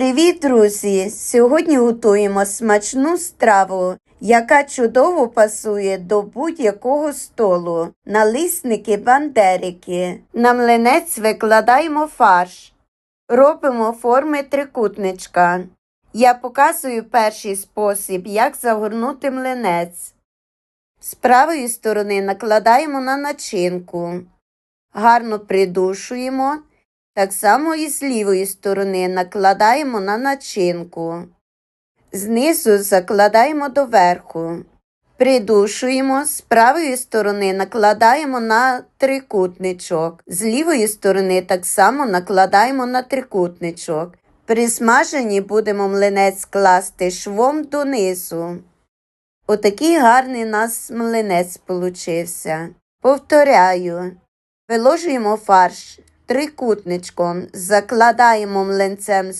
Привіт, друзі! Сьогодні готуємо смачну страву, яка чудово пасує до будь-якого столу. Налисники бандерики. На млинець викладаємо фарш. Робимо форми трикутничка. Я показую перший спосіб, як загорнути млинець. З правої сторони накладаємо на начинку. Гарно придушуємо. Так само і з лівої сторони накладаємо на начинку. Знизу закладаємо доверху. Придушуємо, з правої сторони накладаємо на трикутничок. З лівої сторони так само накладаємо на трикутничок. При смаженні будемо млинець класти швом донизу. Отакий гарний нас млинець получився. Повторяю. Виложуємо фарш трикутничком, закладаємо млинцем